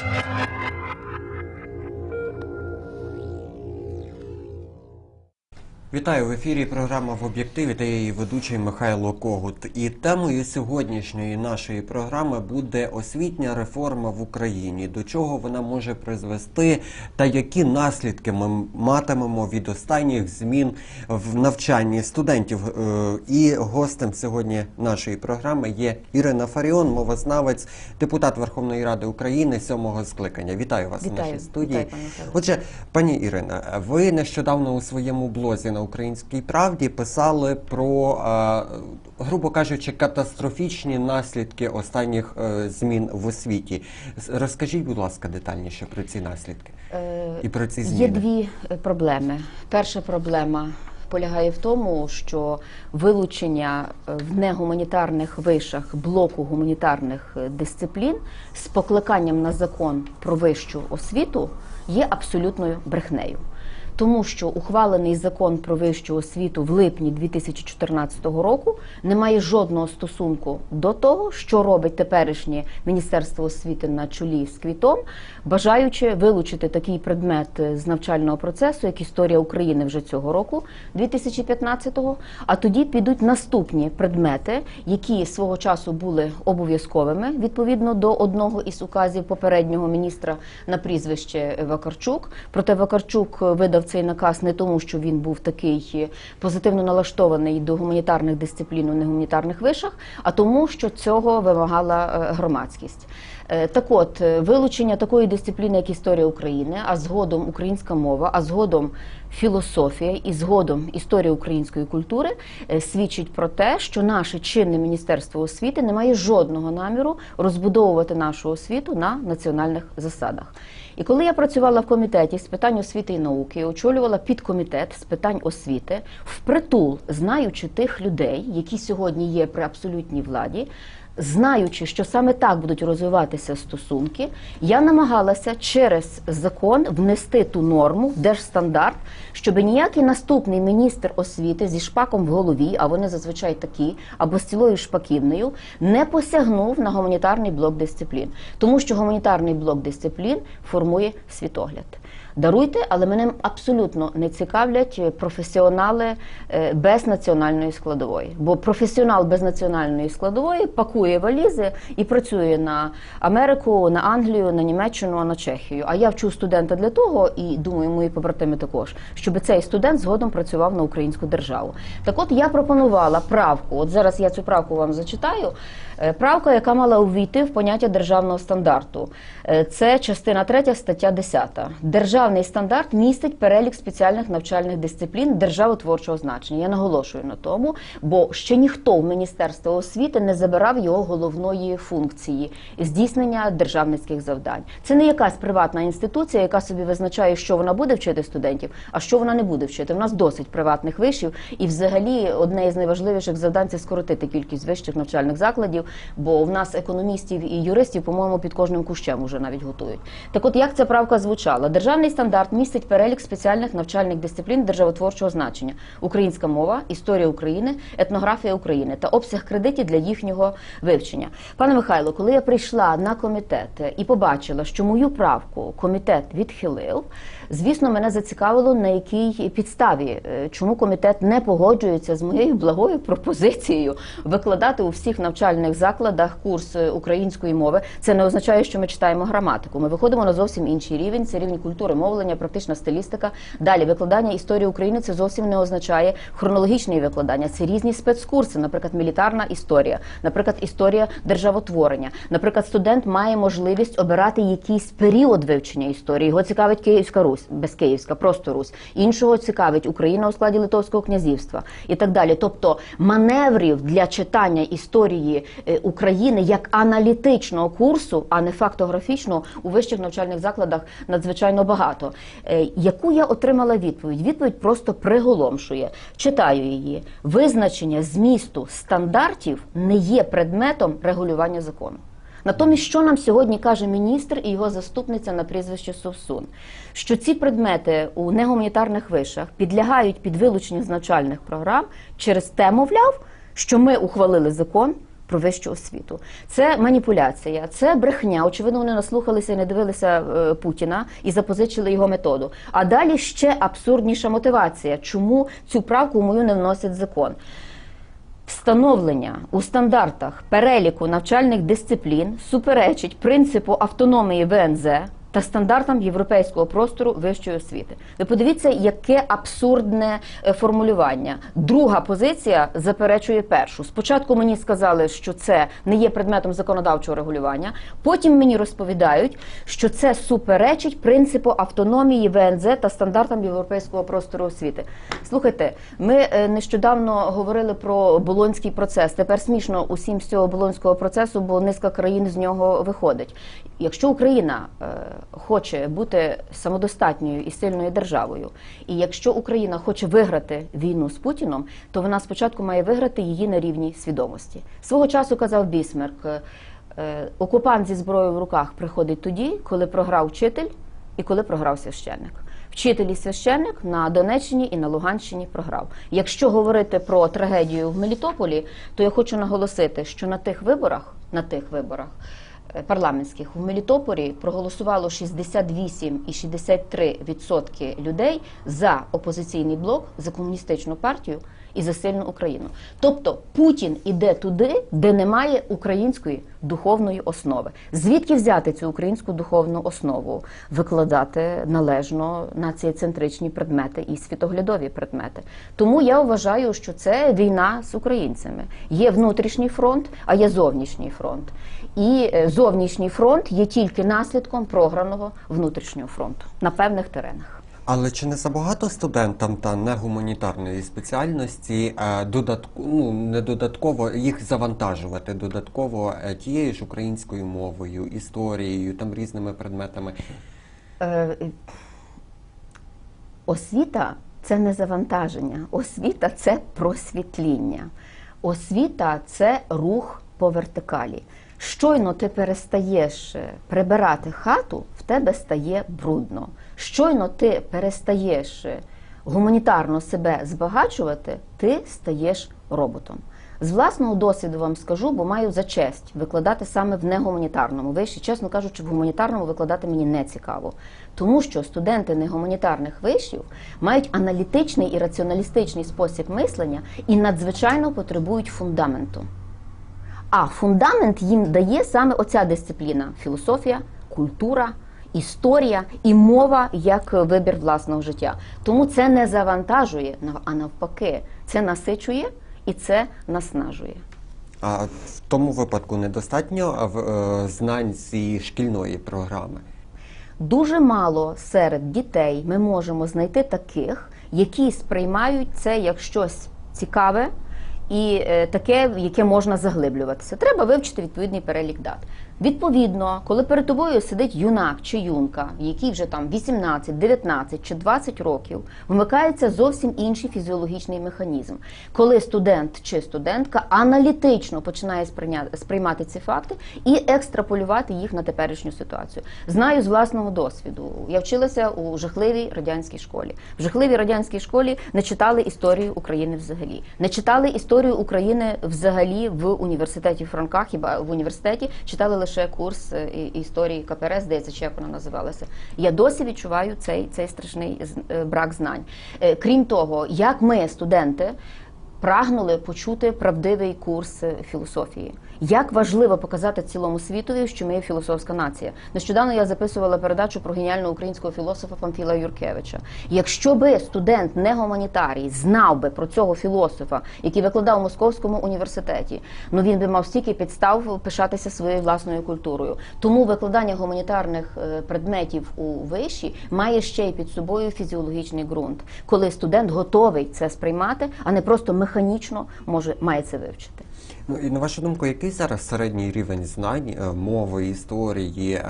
Thank you. Вітаю в ефірі. Програма в об'єктиві та її ведучий Михайло Когут. І темою сьогоднішньої нашої програми буде освітня реформа в Україні. До чого вона може призвести, та які наслідки ми матимемо від останніх змін в навчанні студентів. Е, І гостем сьогодні нашої програми є Ірина Фаріон, мовознавець, депутат Верховної Ради України сьомого скликання. Вітаю вас в нашій студії. Вітаю, Михайло. Отже, пані Ірина, ви нещодавно у своєму блозі на Українській правді писали про, е, грубо кажучи, катастрофічні наслідки останніх е, змін в освіті. Розкажіть, будь ласка, детальніше про ці наслідки Е, і про ці Є дві проблеми. Перша проблема полягає в тому, що вилучення в негуманітарних вишах блоку гуманітарних дисциплін з покликанням на закон про вищу освіту є абсолютною брехнею. Тому що ухвалений закон про вищу освіту в липні 2014 року не має жодного стосунку до того, що робить теперішнє Міністерство освіти на чолі з квітом, бажаючи вилучити такий предмет е, з навчального процесу, як історія України вже цього року, 2015-го. А тоді підуть наступні предмети, які свого часу були обов'язковими відповідно до одного із указів попереднього міністра на прізвище Вакарчук. Проте Вакарчук видав цей наказ не тому, що він був такий е, позитивно налаштований до гуманітарних дисциплін у негуманітарних вишах, а тому, що цього вимагала е, громадськість. Е, Так от, вилучення такої дисципліни, як історія України, а згодом українська мова, а згодом філософія і згодом історія української культури свідчить про те, що наше чинне міністерство освіти не має жодного наміру розбудовувати нашу освіту на національних засадах. І коли я працювала в комітеті з питань освіти і науки, очолювала підкомітет з питань освіти, впритул знаючи тих людей, які сьогодні є при абсолютній владі. Знаючи, що саме так будуть розвиватися стосунки, я намагалася через закон внести ту норму держстандарт, щоб ніякий наступний міністр освіти зі шпаком в голові, а вони зазвичай такі, або з цілою шпаківнею, не посягнув на гуманітарний блок дисциплін, тому що гуманітарний блок дисциплін формує світогляд. Даруйте, але мене абсолютно не цікавлять е, професіонали е, без національної складової. Бо професіонал без національної складової пакує валізи і працює на Америку, на Англію, на Німеччину, на Чехію. А я вчу студента для того, і думаю, мої побратими також, щоб цей студент згодом працював на українську державу. Так от я пропонувала правку. От зараз я цю правку вам зачитаю. Е, Правка, яка мала увійти в поняття державного стандарту, це частина 3, стаття 10. Державний стандарт містить перелік спеціальних навчальних дисциплін державотворчого значення. Я наголошую на тому, бо ще ніхто в Міністерства освіти не забирав його головної функції здійснення державницьких завдань. Це не якась приватна інституція, яка собі визначає, що вона буде вчити студентів, а що вона не буде вчити. У нас досить приватних вишів, і взагалі одне із найважливіших завдань це скоротити кількість вищих навчальних закладів, бо в нас економістів і юристів, по-моєму, під кожним кущем уже навіть готують. Так, от як ця правка звучала? Державний стандарт містить перелік спеціальних навчальних дисциплін державотворчого значення: українська мова, історія України, етнографія України та обсяг кредитів для їхнього вивчення. Пане Михайло, коли я прийшла на комітет і побачила, що мою правку комітет відхилив. Звісно, мене зацікавило на якій підставі, е, чому комітет не погоджується з моєю благою пропозицією викладати у всіх навчальних закладах курс е, української мови. Це не означає, що ми читаємо граматику. Ми виходимо на зовсім інший рівень. Це рівень культури, мовлення, практична стилістика. Далі викладання історії України це зовсім не означає хронологічне викладання. Це різні спецкурси, наприклад, мілітарна історія, наприклад, історія державотворення. Наприклад, студент має можливість обирати якийсь період вивчення історії. Його цікавить Київська Русь, без Київська, просто Русь. Іншого цікавить Україна у складі Литовського князівства і так далі. Тобто маневрів для читання історії е, України як аналітичного курсу, а не фактографічного, у вищих навчальних закладах надзвичайно багато. Е, Яку я отримала відповідь? Відповідь просто приголомшує. Читаю її. Визначення змісту стандартів не є предметом регулювання закону. Натомість, що нам сьогодні каже міністр і його заступниця на прізвище Совсун, що ці предмети у негуманітарних вишах підлягають під вилучення з навчальних програм через те, мовляв, що ми ухвалили закон про вищу освіту. Це маніпуляція, це брехня. Очевидно, вони наслухалися і не дивилися е, Путіна і запозичили його методу. А далі ще абсурдніша мотивація, чому цю правку мою не вносять закон. Встановлення у стандартах переліку навчальних дисциплін суперечить принципу автономії ВНЗ та стандартам європейського простору вищої освіти. Ви подивіться, яке абсурдне е, формулювання. Друга позиція заперечує першу. Спочатку мені сказали, що це не є предметом законодавчого регулювання. Потім мені розповідають, що це суперечить принципу автономії ВНЗ та стандартам європейського простору освіти. Слухайте, ми е, нещодавно говорили про болонський процес. Тепер смішно усім з цього болонського процесу, бо низка країн з нього виходить. Якщо Україна е, хоче бути самодостатньою і сильною державою, і якщо Україна хоче виграти війну з Путіном, то вона спочатку має виграти її на рівні свідомості. Свого часу казав Бісмерк. е, е, Окупант зі зброєю в руках приходить тоді, коли програв вчитель і коли програв священник. Вчитель і священник на Донеччині і на Луганщині програв. Якщо говорити про трагедію в Мелітополі, то я хочу наголосити, що на тих виборах, на тих виборах парламентських в Мелітополі проголосувало 68,63% людей за опозиційний блок, за комуністичну партію і за сильну Україну. Тобто Путін іде туди, де немає української духовної основи. Звідки взяти цю українську духовну основу? Викладати належно націєцентричні предмети і світоглядові предмети. Тому я вважаю, що це війна з українцями. Є внутрішній фронт, а є зовнішній фронт. І е, зовнішній фронт є тільки наслідком програного внутрішнього фронту на певних теренах. Але чи не забагато студентам та негуманітарної спеціальності е, додатку, ну не додатково їх завантажувати додатково е, тією ж українською мовою, історією, там різними предметами? Е, Освіта це не завантаження, освіта це просвітління. Освіта це рух по вертикалі. Щойно ти перестаєш е, прибирати хату, в тебе стає брудно. Щойно ти перестаєш е, гуманітарно себе збагачувати, ти стаєш роботом. З власного досвіду вам скажу, бо маю за честь викладати саме в негуманітарному виші. Чесно кажучи, в гуманітарному викладати мені не цікаво. Тому що студенти негуманітарних вишів мають аналітичний і раціоналістичний спосіб мислення і надзвичайно потребують фундаменту. А фундамент їм дає саме оця дисципліна філософія, культура, історія і мова як вибір власного життя. Тому це не завантажує, а навпаки, це насичує і це наснажує. А в тому випадку недостатньо е, знань цієї шкільної програми. Дуже мало серед дітей ми можемо знайти таких, які сприймають це як щось цікаве і е, таке, яке можна заглиблюватися. Треба вивчити відповідний перелік дат. Відповідно, коли перед тобою сидить юнак чи юнка, який вже там 18, 19 чи 20 років, вмикається зовсім інший фізіологічний механізм. Коли студент чи студентка аналітично починає сприймати ці факти і екстраполювати їх на теперішню ситуацію. Знаю з власного досвіду. Я вчилася у жахливій радянській школі. В жахливій радянській школі не читали історію України взагалі, не читали історію України взагалі в університеті Франка. Хіба в університеті читали лише курс е, історії КПРС, здається, чи як вона називалася. Я досі відчуваю цей, цей страшний е, брак знань. Е, Крім того, як ми, студенти, прагнули почути правдивий курс філософії. Як важливо показати цілому світові, що ми є філософська нація. Нещодавно я записувала передачу про геніального українського філософа Памфіла Юркевича. Якщо би студент не гуманітарій знав би про цього філософа, який викладав у Московському університеті, ну він би мав стільки підстав пишатися своєю власною культурою. Тому викладання гуманітарних е, предметів у виші має ще й під собою фізіологічний ґрунт, коли студент готовий це сприймати, а не просто механічно може має це вивчити. Ну і на вашу думку, який зараз середній рівень знань е, мови, історії е,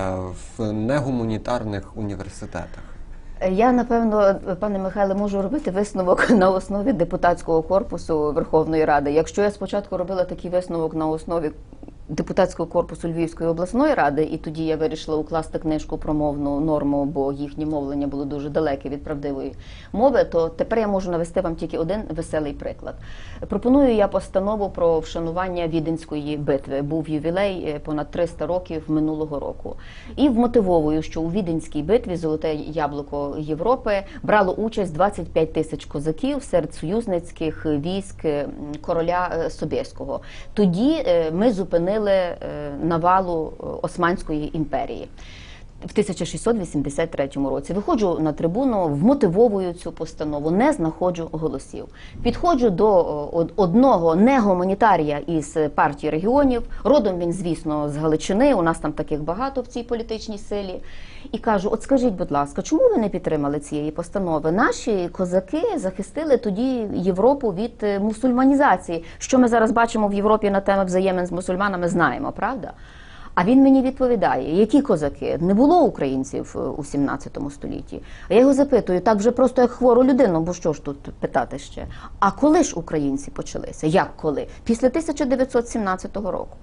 в негуманітарних університетах? Я напевно, пане Михайле, можу робити висновок на основі депутатського корпусу Верховної Ради. Якщо я спочатку робила такий висновок на основі депутатського корпусу Львівської обласної ради, і тоді я вирішила укласти книжку про мовну норму, бо їхнє мовлення було дуже далеке від правдивої мови. То тепер я можу навести вам тільки один веселий приклад. Пропоную я постанову про вшанування віденської битви. Був ювілей е, понад 300 років минулого року. І вмотивовую, що у віденській битві Золоте яблуко Європи брало участь 25 тисяч козаків серед союзницьких військ короля е, Собєського. Тоді е, ми зупинили е, навалу е, Османської імперії. В 1683 році виходжу на трибуну, вмотивовую цю постанову, не знаходжу голосів. Підходжу до од- одного негуманітарія із партії регіонів. Родом він, звісно, з Галичини. У нас там таких багато в цій політичній силі. І кажу: от скажіть, будь ласка, чому ви не підтримали цієї постанови? Наші козаки захистили тоді Європу від е, мусульманізації. Що ми зараз бачимо в Європі на теми взаємин з мусульманами, знаємо, правда? А він мені відповідає, які козаки? Не було українців е, у 17 столітті. А я його запитую, так вже просто як хвору людину, бо що ж тут питати ще? А коли ж українці почалися? Як коли? Після 1917 року.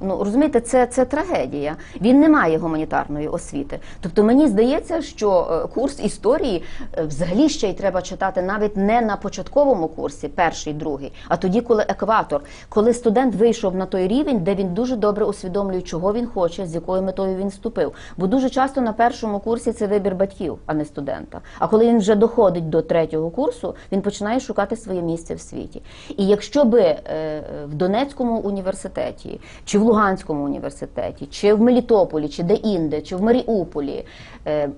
Ну розумієте, це, це трагедія. Він не має гуманітарної освіти. Тобто мені здається, що е, курс історії е, взагалі ще й треба читати навіть не на початковому курсі, перший, другий, а тоді, коли екватор, коли студент вийшов на той рівень, де він дуже добре усвідомлює, чого він хоче, з якою метою він вступив. Бо дуже часто на першому курсі це вибір батьків, а не студента. А коли він вже доходить до третього курсу, він починає шукати своє місце в світі. І якщо би е, в Донецькому університеті чи в Луганському університеті, чи в Мелітополі, чи де-інде, чи в Маріуполі. е,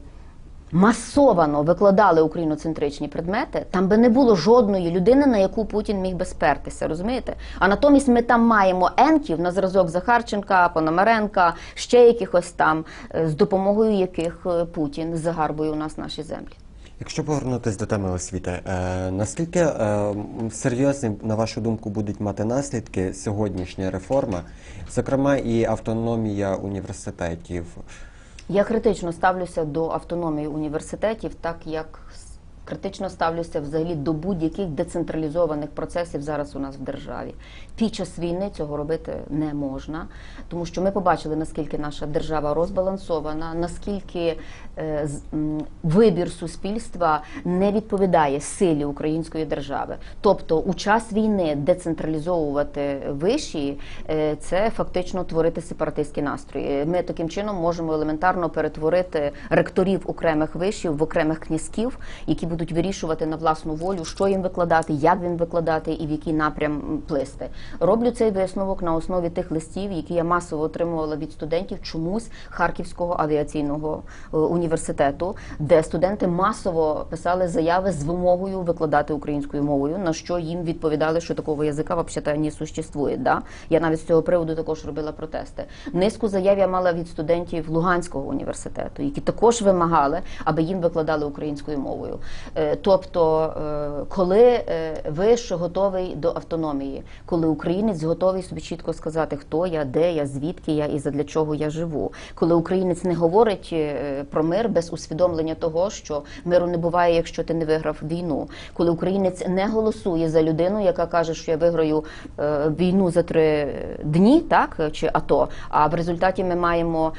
Масовано викладали україноцентричні предмети, там би не було жодної людини, на яку Путін міг би спертися, розумієте? А натомість ми там маємо енків на зразок Захарченка, Пономаренка, ще якихось там, е, з допомогою яких е, Путін загарбує у нас наші землі. Якщо повернутися до теми освіти, е, наскільки е, серйозні, на вашу думку, будуть мати наслідки сьогоднішня реформа, зокрема і автономія університетів? Я критично ставлюся до автономії університетів, так як критично ставлюся взагалі до будь-яких децентралізованих процесів зараз у нас в державі. Під час війни цього робити не можна, тому що ми побачили, наскільки наша держава розбалансована, наскільки е, вибір суспільства не відповідає силі української держави. Тобто, у час війни децентралізовувати виші е, це фактично творити сепаратистські настрої. Ми таким чином можемо елементарно перетворити ректорів окремих вишів в окремих князьків, які будуть вирішувати на власну волю, що їм викладати, як він викладати і в який напрям плисти. Роблю цей висновок на основі тих листів, які я масово отримувала від студентів чомусь Харківського авіаційного е, університету, де студенти масово писали заяви з вимогою викладати українською мовою, на що їм відповідали, що такого язика взагалі не существує. Да? Я навіть з цього приводу також робила протести. Низку заяв я мала від студентів Луганського університету, які також вимагали, аби їм викладали українською мовою. Е, Тобто, е, коли е, ви ще готовий до автономії, коли українець готовий собі чітко сказати, хто я, де я, звідки я і задля чого я живу, коли українець не говорить про мир без усвідомлення того, що миру не буває, якщо ти не виграв війну, коли українець не голосує за людину, яка каже, що я виграю війну за три дні, так чи АТО, а в результаті ми маємо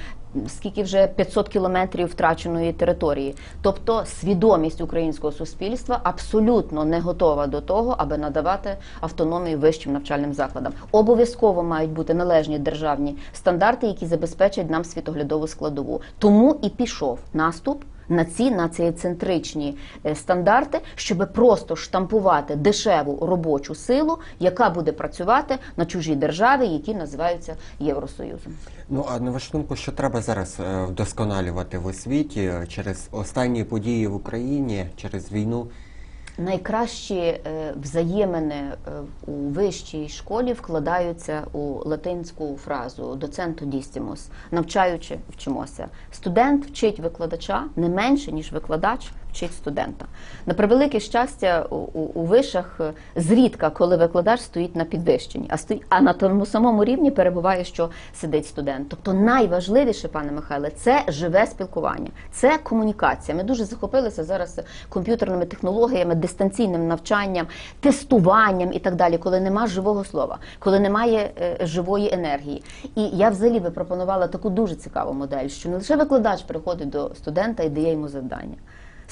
скільки вже 500 кілометрів втраченої території. Тобто свідомість українського суспільства абсолютно не готова до того, аби надавати автономію вищим навчальним закладам. Обов'язково мають бути належні державні стандарти, які забезпечать нам світоглядову складову. Тому і пішов наступ. На ці націєцентричні е, стандарти, щоб просто штампувати дешеву робочу силу, яка буде працювати на чужій державі, які називаються Євросоюзом. Ну а на вашу думку, що треба зараз е, вдосконалювати в освіті е, через останні події в Україні, через війну? Найкращі е, взаємини е, у вищій школі вкладаються у латинську фразу доценту дістімус. Навчаючи, вчимося. Студент вчить викладача не менше, ніж викладач вчить студента. На превелике щастя, у, у, вишах е, зрідка, коли викладач стоїть на підвищенні, а стоїть, а на тому самому рівні перебуває, що сидить студент. Тобто найважливіше, пане Михайле, це живе спілкування, це комунікація. Ми дуже захопилися зараз комп'ютерними технологіями, дистанційним навчанням, тестуванням і так далі, коли нема живого слова, коли немає е, живої енергії. І я взагалі би пропонувала таку дуже цікаву модель, що не лише викладач приходить до студента і дає йому завдання.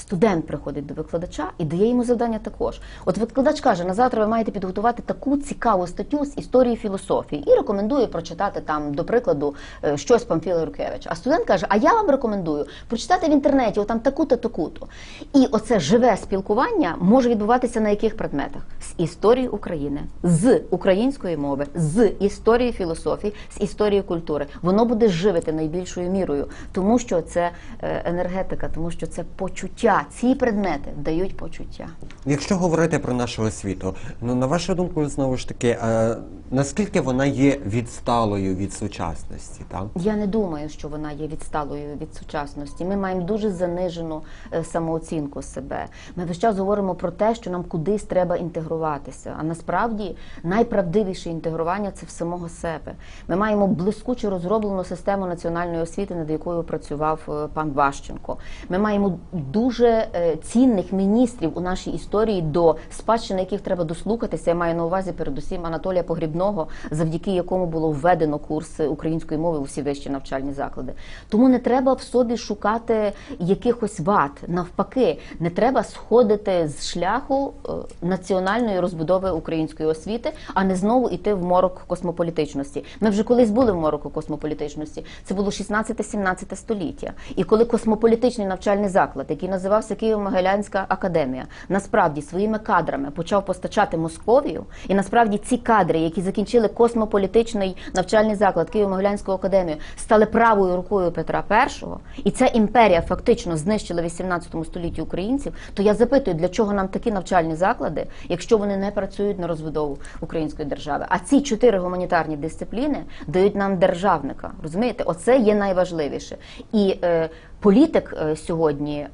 Студент приходить до викладача і дає йому завдання також. От викладач каже, на завтра ви маєте підготувати таку цікаву статтю з історії філософії і рекомендує прочитати там, до прикладу, е, щось Памфіла Юркевича. А студент каже, а я вам рекомендую прочитати в інтернеті, отам таку-то, таку-то. І оце живе спілкування може відбуватися на яких предметах? З історії України, з української мови, з історії філософії, з історії культури. Воно буде живити найбільшою мірою, тому що це е, енергетика, тому що це почуття. Ці предмети дають почуття. Якщо говорити про нашу освіту, ну на вашу думку, знову ж таки, е, наскільки вона є відсталою від сучасності, так? Я не думаю, що вона є відсталою від сучасності. Ми маємо дуже занижену е, самооцінку себе. Ми весь час говоримо про те, що нам кудись треба інтегруватися. А насправді найправдивіше інтегрування це в самого себе. Ми маємо блискуче розроблену систему національної освіти, над якою працював е, пан Ващенко. Ми маємо дуже е, цінних міністрів у нашій історії, до спадщини яких треба дослухатися. Я маю на увазі передусім Анатолія Погрібного, завдяки якому було введено курси української мови у всі вищі навчальні заклади. Тому не треба в собі шукати якихось вад. Навпаки, не треба сходити з шляху е, національної розбудови української освіти, а не знову йти в морок космополітичності. Ми вже колись були в мороку космополітичності. Це було 16-17 століття. І коли космополітичний навчальний заклад, який називався Києво-Могилянська академія, насправді своїми кадрами почав постачати Московію, і насправді ці кадри, які закінчили космополітичний навчальний заклад Києво-Могилянську академію, стали правою рукою Петра І, і ця імперія фактично знищила в 18 столітті українців, то я запитую, для чого нам такі навчальні заклади, якщо вони не працюють на розбудову української держави. А ці чотири гуманітарні дисципліни дають нам державника. Розумієте, оце є найважливіше. І е, політик е, сьогодні. е,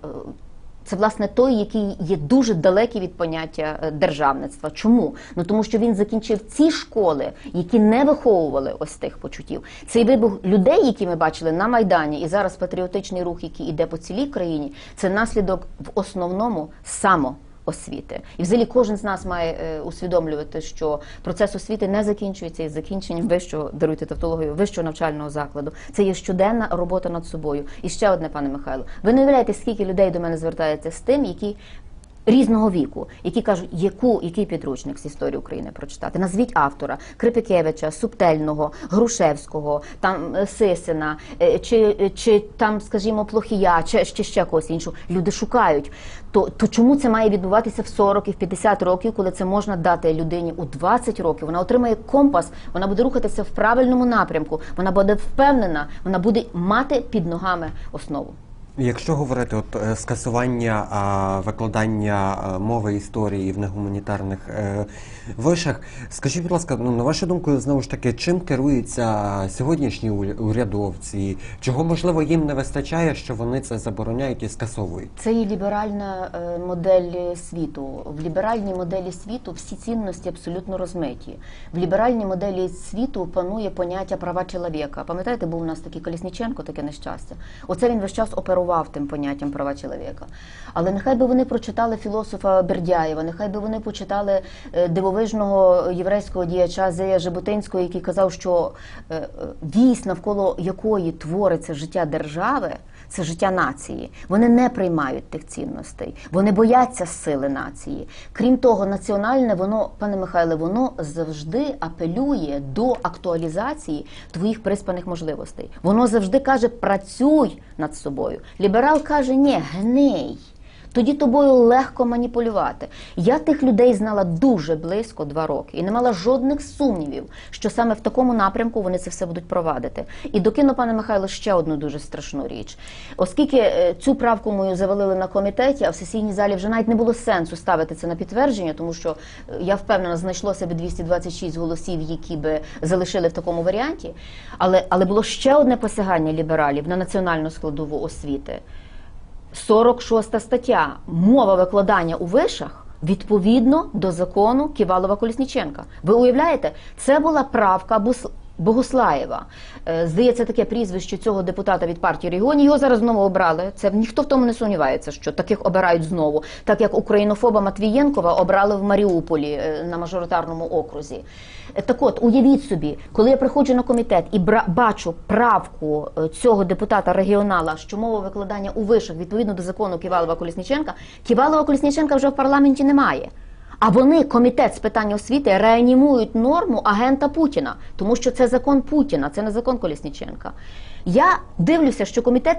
це власне той, який є дуже далекий від поняття е, державництва. Чому? Ну тому що він закінчив ці школи, які не виховували ось тих почуттів. Цей вибух людей, які ми бачили на майдані, і зараз патріотичний рух, який іде по цілій країні, це наслідок в основному само. Освіти, і взагалі кожен з нас має е, усвідомлювати, що процес освіти не закінчується із закінченням вищого даруйте тавтологію, вищого навчального закладу. Це є щоденна робота над собою. І ще одне, пане Михайло. Ви не уявляєте, скільки людей до мене звертається з тим, які різного віку, які кажуть, яку який підручник з історії України прочитати. Назвіть автора Крипикевича, Субтельного, Грушевського, там е, Сисина, е, чи, чи там, скажімо, Плохія, чи, чи ще когось іншого. Люди шукають. То, то чому це має відбуватися в 40 і в 50 років, коли це можна дати людині у 20 років? Вона отримає компас, вона буде рухатися в правильному напрямку, вона буде впевнена, вона буде мати під ногами основу. Якщо говорити от е, скасування викладання а, мови історії в негуманітарних вишах, скажіть, будь ласка, ну на вашу думку, знову ж таки, чим керуються сьогоднішні урядовці? Чого можливо їм не вистачає, що вони це забороняють і скасовують? Це є ліберальна е, модель світу. В ліберальній моделі світу всі цінності абсолютно розмиті. В ліберальній моделі світу панує поняття права чоловіка. Пам'ятаєте, був у нас такий Колісніченко, таке нещастя. Оце він весь час оперував тим поняттям права чоловіка. Але нехай би вони прочитали філософа Бердяєва, нехай би вони почитали е, дивовижного єврейського діяча Зея Жаботинського, який казав, що е, е, навколо якої твориться життя держави. Це життя нації. Вони не приймають тих цінностей. Вони бояться сили нації. Крім того, національне воно, пане Михайле, воно завжди апелює до актуалізації твоїх приспаних можливостей. Воно завжди каже: працюй над собою. Ліберал каже: ні, гний. Тоді тобою легко маніпулювати. Я тих людей знала дуже близько два роки і не мала жодних сумнівів, що саме в такому напрямку вони це все будуть провадити. І докину, пане Михайло, ще одну дуже страшну річ. Оскільки е, цю правку мою завалили на комітеті, а в сесійній залі вже навіть не було сенсу ставити це на підтвердження, тому що е, я впевнена, знайшлося би 226 голосів, які би залишили в такому варіанті. Але, але було ще одне посягання лібералів на національну складову освіти 46 стаття мова викладання у вишах відповідно до закону Ківалова Колісніченка. Ви уявляєте, це була правка Богуслаєва. Е, Здається, таке прізвище цього депутата від партії регіонів. Його зараз знову обрали. Це ніхто в тому не сумнівається, що таких обирають знову, так як українофоба Матвієнкова обрали в Маріуполі е, на мажоритарному окрузі. Е, Так от, уявіть собі, коли я приходжу на комітет і бачу правку цього депутата регіонала, що мова викладання у вишах відповідно до закону Ківалова Колісніченка, Ківалова Колісніченка вже в парламенті немає. А вони, комітет з питань освіти, реанімують норму агента Путіна, тому що це закон Путіна, це не закон Колісніченка. Я дивлюся, що комітет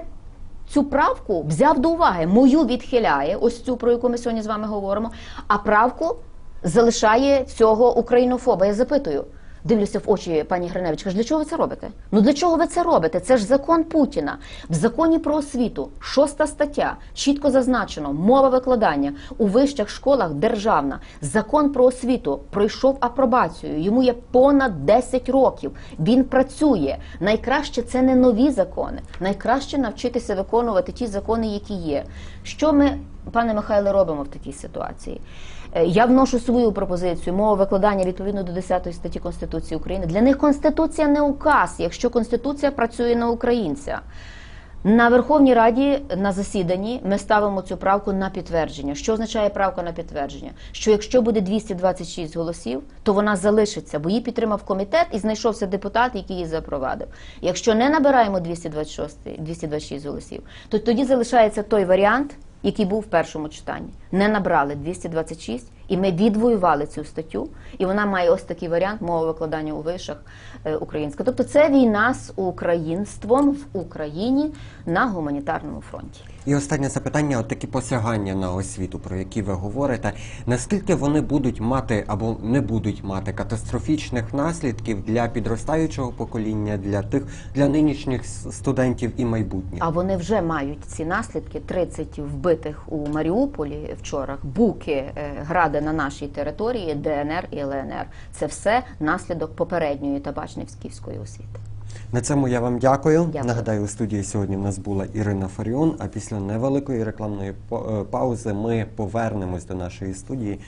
цю правку взяв до уваги. Мою відхиляє, ось цю, про яку ми сьогодні з вами говоримо, а правку залишає цього українофоба. Я запитую. Дивлюся в очі пані Гриневич, кажу, для чого ви це робите? Ну для чого ви це робите? Це ж закон Путіна. В законі про освіту, шоста стаття, чітко зазначено, мова викладання у вищих школах державна. Закон про освіту пройшов апробацію. Йому є понад 10 років. Він працює. Найкраще це не нові закони. Найкраще навчитися виконувати ті закони, які є. Що ми, пане Михайле, робимо в такій ситуації? Е, Я вношу свою пропозицію мова викладання відповідно до 10 статті Конституції України. Для них Конституція не указ, якщо Конституція працює на українця. На Верховній Раді на засіданні ми ставимо цю правку на підтвердження. Що означає правка на підтвердження? Що якщо буде 226 голосів, то вона залишиться, бо її підтримав комітет і знайшовся депутат, який її запровадив. Якщо не набираємо 226, 226 голосів, то тоді залишається той варіант, який був в першому читанні. Не набрали 226, і ми відвоювали цю статтю, і вона має ось такий варіант мови викладання у вишах е, українська. Тобто це війна з українством в Україні на гуманітарному фронті. І останнє запитання: от такі посягання на освіту, про які ви говорите, наскільки вони будуть мати або не будуть мати катастрофічних наслідків для підростаючого покоління, для тих для нинішніх студентів і майбутніх? А вони вже мають ці наслідки. 30 вбитих у Маріуполі вчора, буки, е, гради на нашій території, ДНР і ЛНР. Це все наслідок попередньої табачневськівської освіти. На цьому я вам дякую. Дякую. Нагадаю, у студії сьогодні в нас була Ірина Фаріон. А після невеликої рекламної е, паузи ми повернемось до нашої студії.